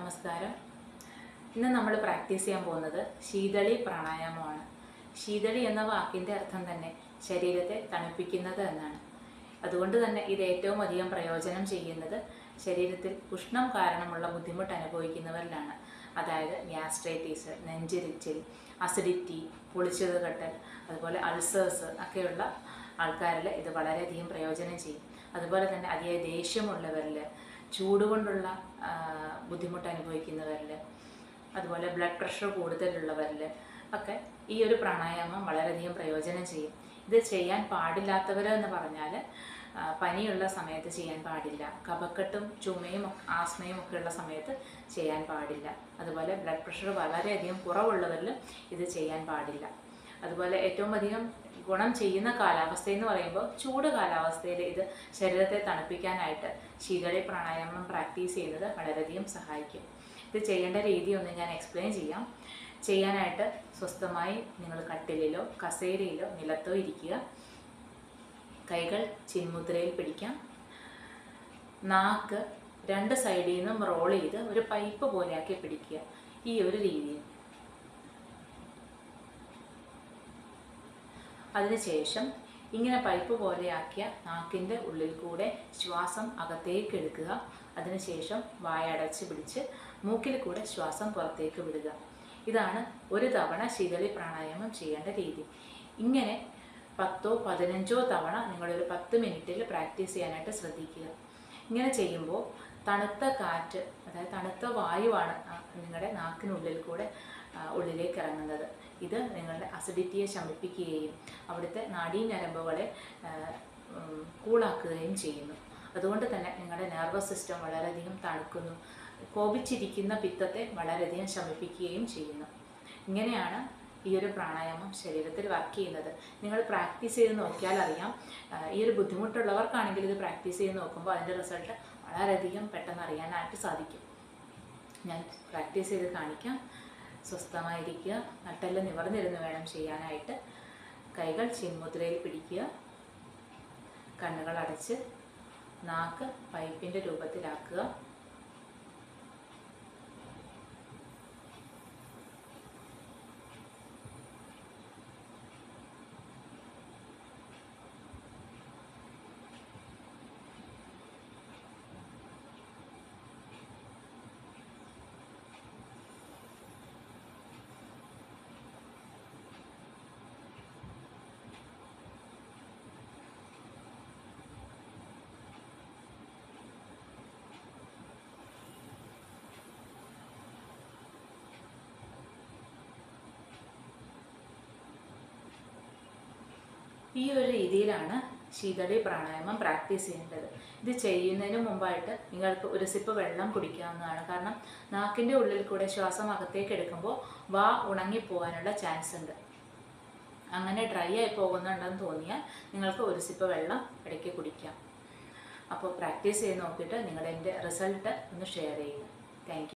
നമസ്കാരം. ഇന്ന് നമ്മൾ പ്രാക്ടീസ് ചെയ്യാൻ പോകുന്നത് ശീതളി പ്രാണായാമമാണ്. ശീതളി എന്ന വാക്കിന്റെ അർത്ഥം തന്നെ ശരീരത്തെ തണുപ്പിക്കുന്നത് എന്നാണ്. അതുകൊണ്ട് തന്നെ ഇത് ഏറ്റവും അധികം പ്രയോജനം ചെയ്യുന്നത് ശരീരത്തിൽ ഉഷ്ണം കാരണമുള്ള ബുദ്ധിമുട്ട് അനുഭവിക്കുന്നവരിലാണ്. അതായത് ഗ്യാസ്ട്രൈറ്റീസ് നെഞ്ചിരിച്ചിൽ അസിഡിറ്റി പൊളിച്ചത് കെട്ടൽ അതുപോലെ അൾസേഴ്സ് ഒക്കെയുള്ള ആൾക്കാരിൽ ഇത് വളരെയധികം പ്രയോജനം ചെയ്യും. അതുപോലെ തന്നെ അതിയായ ദേഷ്യമുള്ളവരിൽ ചൂട് കൊണ്ടുള്ള ബുദ്ധിമുട്ട് അനുഭവിക്കുന്നവരിൽ അതുപോലെ ബ്ലഡ് പ്രഷർ കൂടുതലുള്ളവരിൽ ഒക്കെ ഈ ഒരു പ്രാണായാമം വളരെയധികം പ്രയോജനം ചെയ്യും. ഇത് ചെയ്യാൻ പാടില്ലാത്തവർ എന്ന് പറഞ്ഞാൽ പനിയുള്ള സമയത്ത് ചെയ്യാൻ പാടില്ല. കഫക്കെട്ടും ചുമയും ആസ്മയും ഒക്കെ ഉള്ള സമയത്ത് ചെയ്യാൻ പാടില്ല. അതുപോലെ ബ്ലഡ് പ്രഷർ വളരെയധികം കുറവുള്ളവരിൽ ഇത് ചെയ്യാൻ പാടില്ല. അതുപോലെ ഏറ്റവും അധികം ഗുണം ചെയ്യുന്ന കാലാവസ്ഥ എന്ന് പറയുമ്പോൾ ചൂട് കാലാവസ്ഥയിൽ ഇത് ശരീരത്തെ തണുപ്പിക്കാനായിട്ട് ശീതളി പ്രാണായാമം പ്രാക്ടീസ് ചെയ്യുന്നത് വളരെയധികം സഹായിക്കും. ഇത് ചെയ്യേണ്ട രീതി ഒന്ന് ഞാൻ എക്സ്പ്ലെയിൻ ചെയ്യാം. ചെയ്യാനായിട്ട് സ്വസ്ഥമായി നിങ്ങൾ കട്ടിലിലോ കസേരയിലോ നിലത്തോ ഇരിക്കുക. കൈകൾ ചിന്മുദ്രയിൽ പിടിക്കാം. നാക്ക് രണ്ട് സൈഡിൽ നിന്നും റോൾ ചെയ്ത് ഒരു പൈപ്പ് പോലെയാക്കി പിടിക്കുക. ഈ ഒരു രീതിയിൽ. അതിനുശേഷം ഇങ്ങനെ പൈപ്പ് പോലെയാക്കിയ നാക്കിന്റെ ഉള്ളിൽ കൂടെ ശ്വാസം അകത്തേക്ക് എടുക്കുക. അതിനുശേഷം വായ അടച്ച് പിടിച്ച് മൂക്കിൽ കൂടെ ശ്വാസം പുറത്തേക്ക് വിടുക. ഇതാണ് ഒരു തവണ ശീതളി പ്രാണായാമം ചെയ്യേണ്ട രീതി. ഇങ്ങനെ പത്തോ പതിനഞ്ചോ തവണ നിങ്ങളൊരു പത്ത് മിനിറ്റിൽ പ്രാക്ടീസ് ചെയ്യാനായിട്ട് ശ്രദ്ധിക്കുക. ഇങ്ങനെ ചെയ്യുമ്പോൾ തണുത്ത കാറ്റ് അതായത് തണുത്ത വായുവാണ് നിങ്ങളുടെ നാക്കിനുള്ളിൽ കൂടെ ഉള്ളിലേക്ക് ഇറങ്ങുന്നത്. ഇത് നിങ്ങളുടെ അസിഡിറ്റിയെ ശമിപ്പിക്കുകയും അവിടുത്തെ നാഡീഞരമ്പുകളെ കൂളാക്കുകയും ചെയ്യുന്നു. അതുകൊണ്ട് തന്നെ നിങ്ങളുടെ നെർവസ് സിസ്റ്റം വളരെയധികം തണുക്കുന്നു. കോപിച്ചിരിക്കുന്ന പിത്തത്തെ വളരെയധികം ശമിപ്പിക്കുകയും ചെയ്യുന്നു. ഇങ്ങനെയാണ് ഈ ഒരു പ്രാണായാമം ശരീരത്തിൽ വർക്ക് ചെയ്യുന്നത്. നിങ്ങൾ പ്രാക്ടീസ് ചെയ്ത് നോക്കിയാൽ അറിയാം. ഈ ഒരു ബുദ്ധിമുട്ടുള്ളവർക്കാണെങ്കിൽ ഇത് പ്രാക്ടീസ് ചെയ്ത് നോക്കുമ്പോൾ അതിന്റെ റിസൾട്ട് വളരെയധികം പെട്ടെന്ന് അറിയാനായിട്ട് സാധിക്കും. ഞാൻ പ്രാക്ടീസ് ചെയ്ത് കാണിക്കാം. സ്വസ്ഥമായിരിക്കുക. നട്ടെല്ലാം നിവർന്നിരുന്ന് വേണം ചെയ്യാനായിട്ട്. കൈകൾ ചിന്മുദ്രയിൽ പിടിക്കുക. കണ്ണുകൾ അടച്ച് നാക്ക് പൈപ്പിന്റെ രൂപത്തിലാക്കുക. ഈ ഒരു രീതിയിലാണ് ശീതളി പ്രാണായാമം പ്രാക്ടീസ് ചെയ്യേണ്ടത്. ഇത് ചെയ്യുന്നതിന് മുമ്പായിട്ട് നിങ്ങൾക്ക് ഒരു സിപ്പ് വെള്ളം കുടിക്കാവുന്നതാണ്. കാരണം നാക്കിന്റെ ഉള്ളിൽ കൂടെ ശ്വാസം അകത്തേക്ക് എടുക്കുമ്പോൾ വാ ഉണങ്ങിപ്പോകാനുള്ള ചാൻസ് ഉണ്ട്. അങ്ങനെ ഡ്രൈ ആയി പോകുന്നുണ്ടെന്ന് തോന്നിയാൽ നിങ്ങൾക്ക് ഒരു സിപ്പ് വെള്ളം ഇടയ്ക്ക് കുടിക്കാം. അപ്പോൾ പ്രാക്ടീസ് ചെയ്ത് നോക്കിയിട്ട് നിങ്ങളുടെ എന്റെ റിസൾട്ട് ഒന്ന് ഷെയർ ചെയ്യുക. താങ്ക്